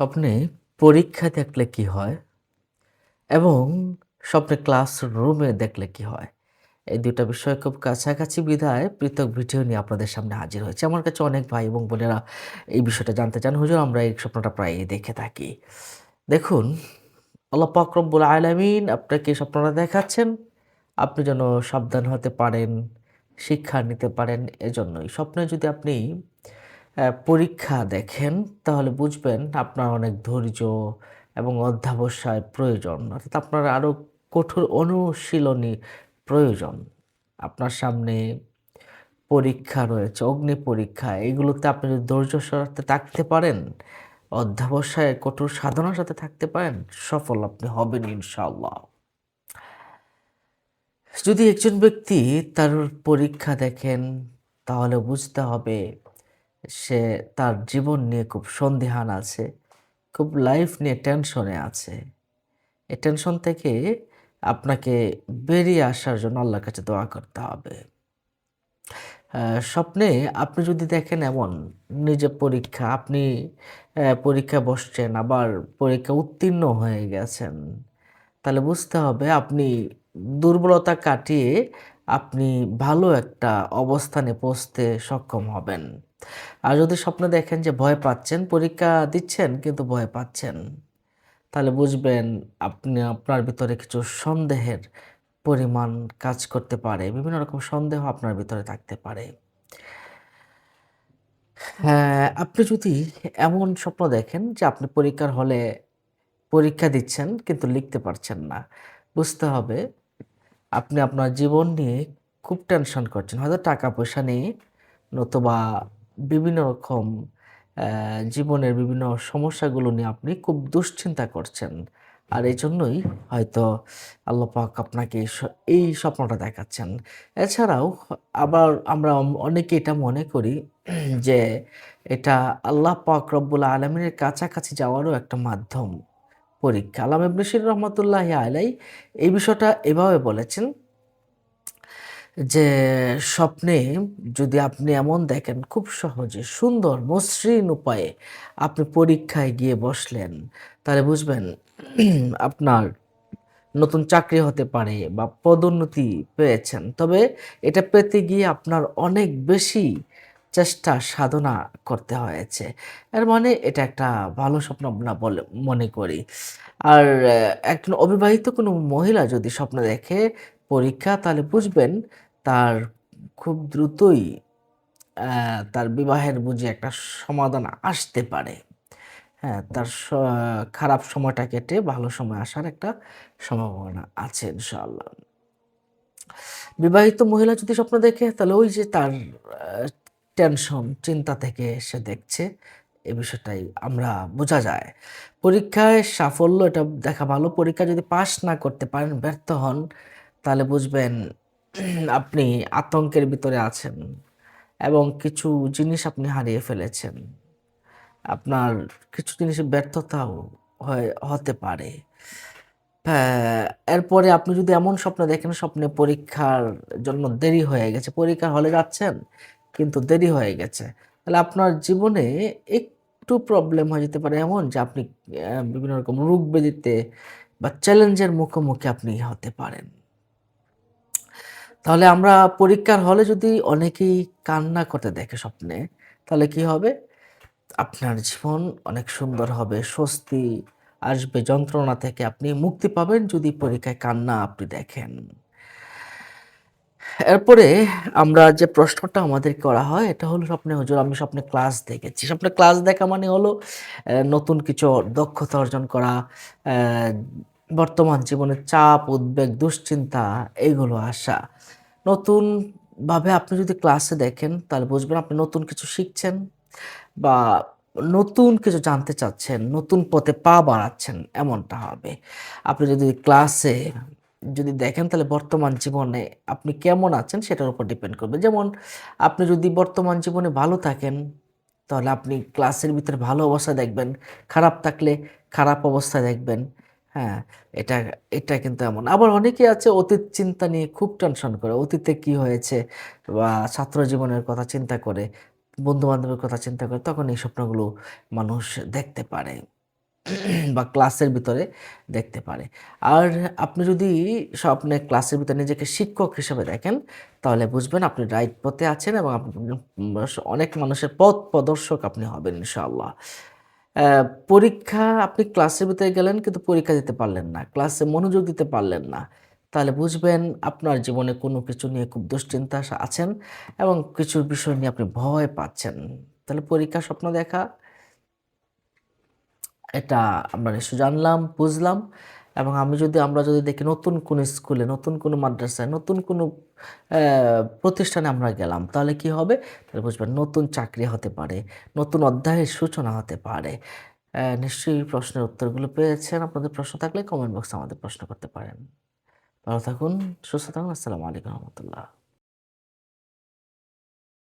স্বপ্নে পরীক্ষা দেখলে কি হয় এবং স্বপ্নে ক্লাসরুমে দেখলে কি হয়? এই দুটা বিষয় খুব কাছাকাছি বিধায় পৃথক ভিডিও নিয়ে আপনাদের সামনে হাজির হয়েছে। আমার কাছে অনেক ভাই এবং বোনেরা এই বিষয়টা জানতে চান। হুজুর, আমরা এই স্বপ্নটা প্রায়ই দেখে থাকি। দেখুন, আল্লাহ পাক রব্বুল আলামিন আপনাকে স্বপ্নটা দেখাচ্ছেন। আপনি যেন সাবধান হতে পারেন, শিক্ষা নিতে পারেন, এজন্যই। স্বপ্নে যদি আপনি পরীক্ষা দেখেন, তাহলে বুঝবেন আপনার অনেক ধৈর্য এবং অধ্যাবসায় প্রয়োজন। অর্থাৎ আপনার আরও কঠোর অনুশীলনী প্রয়োজন। আপনার সামনে পরীক্ষা রয়েছে, অগ্নি পরীক্ষা, এগুলোতে আপনি যদি ধৈর্যর সাথে থাকতে পারেন, অধ্যাবসায়, কঠোর সাধনার সাথে থাকতে পারেন, সফল আপনি হবেন ইনশাআল্লাহ। যদি একজন ব্যক্তি তার পরীক্ষা দেখেন, তাহলে বুঝতে হবে সে তার জীবন নিয়ে খুব সন্দিহান আছে খুব লাইফ নিয়ে টেনশনে আছে। এই টেনশন থেকে আপনাকে বেরিয়ে আসার জন্য আল্লাহর কাছে দোয়া করতে হবে। স্বপ্নে আপনি যদি দেখেন এমন নিজে পরীক্ষা আপনি আহ, পরীক্ষায় বসছেন আবার পরীক্ষা উত্তীর্ণ হয়ে গেছেন তাহলে বুঝতে হবে আপনি দুর্বলতা কাটিয়ে আপনি ভালো একটা অবস্থানে পৌঁছতে সক্ষম হবেন। আর যদি স্বপ্নে দেখেন যে ভয় পাচ্ছেন, পরীক্ষা দিচ্ছেন কিন্তু ভয় পাচ্ছেন, তাহলে বুঝবেন আপনি আপনার ভিতরে কিছু সন্দেহের পরিমাণ কাজ করতে পারে, বিভিন্ন রকম সন্দেহ আপনার ভিতরে থাকতে পারে। হ্যাঁ আপনি যদি এমন স্বপ্ন দেখেন যে আপনি পরীক্ষার হলে পরীক্ষা দিচ্ছেন কিন্তু লিখতে পারছেন না, বুঝতে হবে আপনি আপনার জীবন নিয়ে খুব টেনশন করছেন, হয়তো টাকা পয়সা নিয়ে নতুবা বিভিন্ন রকম জীবনের বিভিন্ন সমস্যাগুলো নিয়ে আপনি খুব দুশ্চিন্তা করছেন। আর এই জন্যই হয়তো আল্লাহ পাক আপনাকে এই স্বপ্নটা দেখাচ্ছেন। এছাড়াও আবার আমরা অনেকে এটা মনে করি যে এটা আল্লাহ পাক রব্বুল আলমিনের কাছাকাছি যাওয়ারও একটা মাধ্যম পরীক্ষা। আল্লাহ ইবনুশির রহমতুল্লাহ আলাই এই বিষয়টা এভাবে বলেছেন যে স্বপ্নে যদি আপনি এমন দেখেন, খুব সহজে, সুন্দর, মসৃণ উপায়ে আপনি পরীক্ষায় গিয়ে বসলেন, তাহলে বুঝবেন আপনার নতুন চাকরি হতে পারে বা পদোন্নতি পেয়েছেন। তবে এটা পেতে গিয়ে আপনার অনেক বেশি চেষ্টা, সাধনা করতে হয়েছে। এর মানে এটা একটা ভালো স্বপ্ন আমরা বলে, মনে করি। আর একজন অবিবাহিত কোনো মহিলা যদি স্বপ্ন দেখে পরীক্ষা, তাহলে বুঝবেন তার খুব দ্রুতই তার বিবাহের বুঝে একটা সমাধান আসতে পারে। হ্যাঁ তার খারাপ সময়টা কেটে ভালো সময় আসার একটা সম্ভাবনা আছে ইনশাআল্লাহ। বিবাহিত মহিলা যদি স্বপ্ন দেখে, তাহলে ওই যে তার টেনশন চিন্তা থেকে সে দেখছে, এ বিষয়টাই আমরা বোঝা যায়। পরীক্ষায় সাফল্য, এটা দেখা ভালো। পরীক্ষা যদি পাশ না করতে পারেন, ব্যর্থ হন, তাহলে বুঝবেন আপনি আতঙ্কের ভিতরে আছেন এবং কিছু জিনিস আপনি হারিয়ে ফেলেছেন। আপনার কিছু জিনিসে ব্যর্থতাও হতে পারে। এরপরে আপনি যদি এমন স্বপ্ন দেখেন, স্বপ্নে পরীক্ষার জন্য দেরি হয়ে গেছে। পরীক্ষার হলে যাচ্ছেন, কিন্তু দেরি হয়ে গেছে। তাহলে আপনার জীবনে একটু প্রবলেম হয়ে যেতে পারে এমন যে আপনি বিভিন্ন রকম রোগ ব্যাধিতে বা চ্যালেঞ্জের মুখোমুখি আপনি হতে পারেন। তাহলে আমরা পরীক্ষার হলে যদি অনেকেই কান্না করতে দেখে স্বপ্নে, তাহলে কি হবে? আপনার জীবন অনেক সুন্দর হবে, স্বস্তি আসবে, যন্ত্রণা থেকে আপনি মুক্তি পাবেন যদি পরীক্ষায় কান্না আপনি দেখেন। এরপরে আমরা যে প্রশ্নটা আমাদের করা হয়, এটা হলো স্বপ্নে, হুজুর আমি স্বপ্নে ক্লাস দেখেছি। স্বপ্নে ক্লাস দেখা মানে হলো নতুন কিছু দক্ষতা অর্জন করা বর্তমান জীবনের চাপ, উদ্বেগ, দুশ্চিন্তা এইগুলো আসা। নতুন ভাবে আপনি যদি ক্লাসে দেখেন, তাহলে বুঝবেন আপনি নতুন কিছু শিখছেন বা নতুন কিছু জানতে চাচ্ছেন, নতুন পথে পা বাড়াচ্ছেন, এমনটা হবে। আপনি যদি ক্লাসে যদি দেখেন, তাহলে বর্তমান জীবনে আপনি কেমন আছেন সেটার উপর ডিপেন্ড করবে। যেমন আপনি যদি বর্তমান জীবনে ভালো থাকেন, তাহলে আপনি ক্লাসের ভিতরে ভালো অবস্থা দেখবেন, খারাপ থাকলে খারাপ অবস্থা দেখবেন। হ্যাঁ এটা এটা কিন্তু এমন আবার অনেকে আছে অতীত চিন্তা নিয়ে খুব টেনশন করে অতীতে কি হয়েছে বা ছাত্র জীবনের কথা চিন্তা করে বন্ধু বান্ধবের কথা চিন্তা করে তখন এই স্বপ্নগুলো মানুষ দেখতে পারে বা ক্লাসের ভিতরে দেখতে পারে। আর আপনি যদি স্বপ্নে ক্লাসের ভিতরে নিজেকে শিক্ষক হিসেবে দেখেন, তাহলে বুঝবেন আপনি রাইট পথে আছেন এবং অনেক মানুষের পথ প্রদর্শক আপনি হবেন ইনশাআল্লাহ। পরীক্ষা আপনি ক্লাসের ভিতরে গেলেন কিন্তু পরীক্ষা দিতে পারলেন না। ক্লাসে মনোযোগ দিতে পারলেন না। তাহলে বুঝবেন আপনার জীবনে কোনো কিছু নিয়ে খুব দুশ্চিন্তা আছেন এবং কিছু বিষয় নিয়ে আপনি ভয় পাচ্ছেন। তাহলে পরীক্ষা স্বপ্ন দেখা এটা আমরা নিশ্চয় জানলাম, বুঝলাম এবং আমি যদি আমরা যদি দেখি নতুন কোনো স্কুলে, নতুন কোনো মাদ্রাসায়, নতুন কোনো প্রতিষ্ঠানে আমরা গেলাম, তাহলে কি হবে? তাহলে বুঝবেন নতুন চাকরি হতে পারে, নতুন অধ্যায়ের সূচনা হতে পারে। নিশ্চয়ই প্রশ্নের উত্তরগুলো পেয়েছেন। আপনাদের প্রশ্ন থাকলে কমেন্ট বক্সে আমাদের প্রশ্ন করতে পারেন। ভালো থাকুন, সুস্থ থাকুন। আসসালামু আলাইকুম রহমতুল্লাহ।